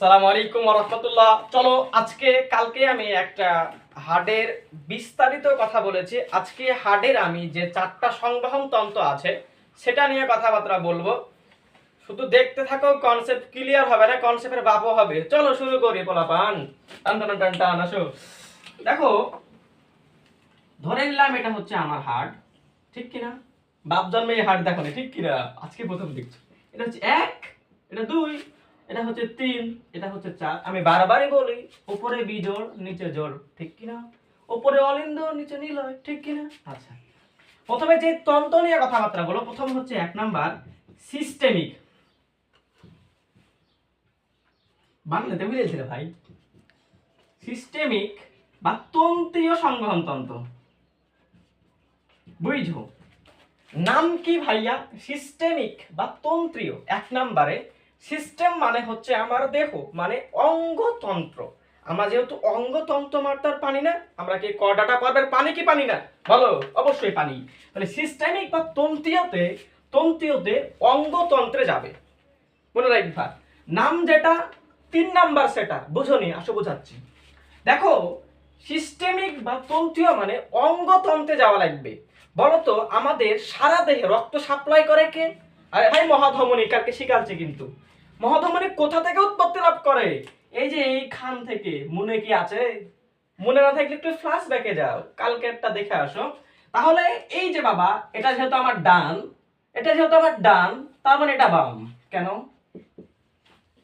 সালাম আলাইকুম রহমতুল্লাহ। চলো, আজকে, কালকে আমি একটা হার্টের বিস্তারিত কথা বলেছি। আজকে হার্টের আমি যে চারটা সংবহন তন্ত্র আছে, সেটা নিয়ে কথাবার্তা বলব। শুধু দেখতে থাকো কনসেপ্ট ক্লিয়ার হবে না কনসেপ্টের বাপও হবে। চলো, শুরু করি, পোলাপান। টান টান টান আসো। দেখো, ধরে নিলাম এটা হচ্ছে আমার হার্ট ঠিক কিনা? বাপ জন্মে হার্ট দেখো ঠিক কিনা? আজকে প্রথম দেখছ। এটা হচ্ছে এক, এটা দুই এটা হচ্ছে তিন, এটা হচ্ছে চার। আমি বারবারই বলি, উপরে বিজোড় নিচে জোড়, ঠিক কিনা? উপরে অলিন্দ, নিচে নিলয়, ঠিক কিনা? আচ্ছা। প্রথমে যে তন্ত্র নিয়ে কথাবার্তা বলো প্রথম হচ্ছে এক নাম্বার সিস্টেমিক বাংলাতে বুঝেছিল ভাই? সিস্টেমিক বা তন্ত্রীয় সংবহন তন্ত্র। বুঝছ? নাম কি ভাইয়া? সিস্টেমিক বা তন্ত্রীয়। এক নম্বরে সিস্টেম মানে হচ্ছে আমার দেহ মানে অঙ্গতন্ত্র। আমরা যেহেতু অঙ্গতন্ত্র মাত্রার পানি না, আমরা কি কডাটা পর্বের পানি কি পানি না? বলো, অবশ্যই পানি। মানে সিস্টেমিক বা তন্ত্রীয়তে তন্ত্রীয়তে অঙ্গতন্ত্রে যাবে। মনে রাখবা নাম যেটা, তিন নাম্বার সেটা বুঝনি আসো বোঝাচ্ছি। দেখো সিস্টেমিক বা তন্ত্রীয় মানে অঙ্গতন্ত্রে যাওয়া লাগবে। বলতো, আমাদের সারা দেহে রক্ত সাপ্লাই করে কে? আরে ভাই, মহাধমনী, কালকে শিখাচ্ছে কিন্তু। মহাধমনী কোথা থেকে উৎপত্তি লাভ করে? এই যে এই খান থেকে। মনে কি আছে? মনে না থাকলে একটু ফ্লাশ ব্যাকে যাও। কালকে একটা দেখে আসো। তাহলে এই যে বাবা, এটা যেহেতু আমার ডান, এটা যেহেতু আমার ডান, তার মানে এটা বাম। কেন?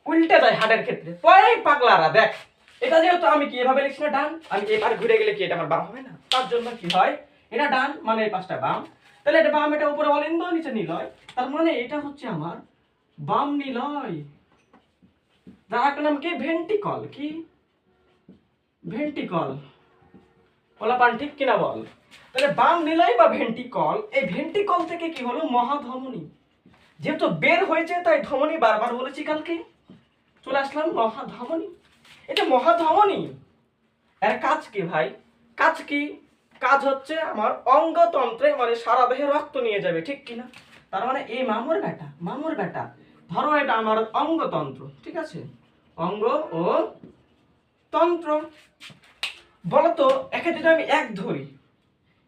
উল্টে যায় হাটের ক্ষেত্রে। পরে পাগলারা, দেখ। এটা যেহেতু আমি কি এভাবে লিখছি না ডান? আমি এবার ঘুরে গেলে কি এটা আমার বাম হবে না? তার জন্য কি হয়? এটা ডান মানে এই পাশটা বাম। তাহলে এটা বাম, এটা উপরে অলিন্দ, নিচে নিলয়। তার মানে এটা হচ্ছে আমার বাম নিলয় যার নাম কি? ভেন্টিকল কি? ভেন্টিকল। ওলাপান ঠিক কিনা বল? তাহলে বাম নিলয় বা ভেন্টিকল, এই ভেন্টিকল থেকে কি হলো? মহাধমনী। যেহেতু বের হয়েছে, তাই ধমনী বারবার বলেছি কালকে। চলে আসলাম মহাধমনী। এটা মহাধমনী। এর কাজ কি ভাই? কাজ কি? কাজ হচ্ছে আমার অঙ্গতন্ত্রে মানে সারা দেহে রক্ত নিয়ে যাবে, ঠিক কিনা? তার মানে এই মামুর বেটা মামুর বেটা ধরো এটা আমার অঙ্গতন্ত্র, ঠিক আছে? অঙ্গ ও তন্ত্র। বলতো, একে যদি আমি এক ধরি।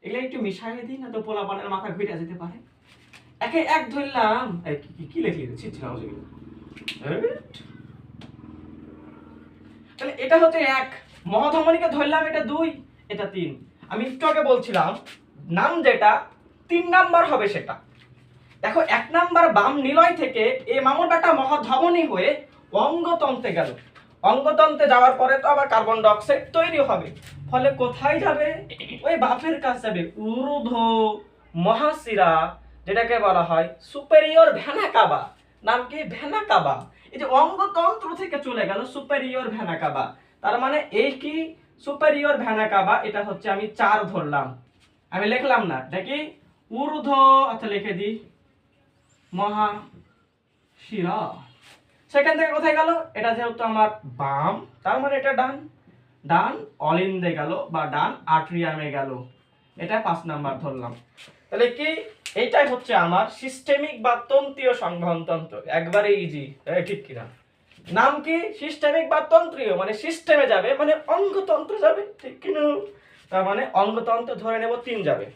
এগুলো একটু মিশাইয়ে দিই, না তো পোলা পানের মাথা ঘুরে যেতে পারে। একে এক ধরলাম। কি- লিখলি ছিচ্ছিলাম তাহলে এটা হচ্ছে এক। মহাধমনীকে ধরলাম, এটা দুই, এটা তিন। আমি একটু আগে বলছিলাম, নাম যেটা, তিন নাম্বার হবে সেটা। দেখো, এক নাম্বার বাম নিলয় থেকে এই মামলাটা মহাধমনী হয়ে অঙ্গতন্ত্রে গেল। অঙ্গতন্ত্রে যাওয়ার পরে তো আবার কার্বন ডাইঅক্সাইড তৈরি হবে। ফলে কোথায় যাবে? ওই বাপের কাছে যাবে। উরুধ মহাশিরা, যেটাকে বলা হয় সুপেরিয়র ভ্যানাকাবা নাম কি? ভ্যানাকাবা এই যে অঙ্গতন্ত্র থেকে চলে গেল সুপেরিয়র ভ্যানাকাবা তার মানে এই কি? সুপেরিয়র ভ্যানাকাবা এটা হচ্ছে আমি চার ধরলাম। আমি লিখলাম না। এটা কি আচ্ছা লিখে দিই। মহা শিরা। সেখান থেকে কোথায় গেল? এটা যেহেতু আমার বাম, তার মানে এটা ডান। ডান অলিন্দে গেল বা ডান আট্রিয়ামে গেল। এটা পাঁচ নাম্বার ধরলাম। তাহলে কি? এইটাই হচ্ছে আমার সিস্টেমিক বা তন্ত্রীয় সংবহন তন্ত্র। একবারে ইজি ঠিক কিনা? নাম কি? সিস্টেমিক বা তন্ত্রীয় মানে সিস্টেমে যাবে মানে অঙ্গতন্ত্র যাবে, ঠিক কিনা? তার মানে অঙ্গতন্ত্র ধরে নেব তিন যাবে।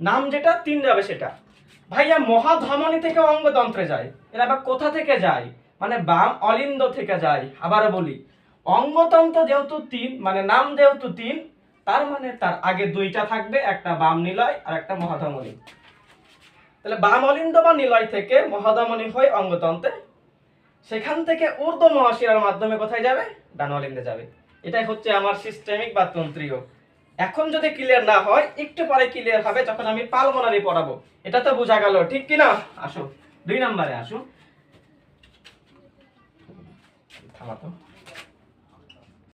নাম যেটা, তিন যাবে সেটা। ভাইয়া, মহাধমনী থেকে অঙ্গতন্ত্রে যায়। এরা আবার কোথা থেকে যায়? মানে বাম অলিন্দ থেকে যায়, আবারও বলি। অঙ্গতন্ত্র যেহেতু তিন মানে নাম যেহেতু তিন, তার মানে তার আগে দুইটা থাকবে, একটা বাম নিলয় আর একটা মহাধমনী। তাহলে বাম অলিন্দ বা নিলয় থেকে মহাধমনী হয় অঙ্গতন্ত্রে, সেখান থেকে ঊর্ধ্ব মহাশিরার মাধ্যমে কোথায় যাবে? ডান অলিন্দে যাবে। এটাই হচ্ছে আমার সিস্টেমিক বা তন্ত্রীয় এখন যদি ক্লিয়ার না হয়, একটু পরে ক্লিয়ার হবে যখন আমি পালমোনারি পড়াবো। এটা তো বোঝা গেল, ঠিক কি না? আসো, দুই নম্বরে আসো।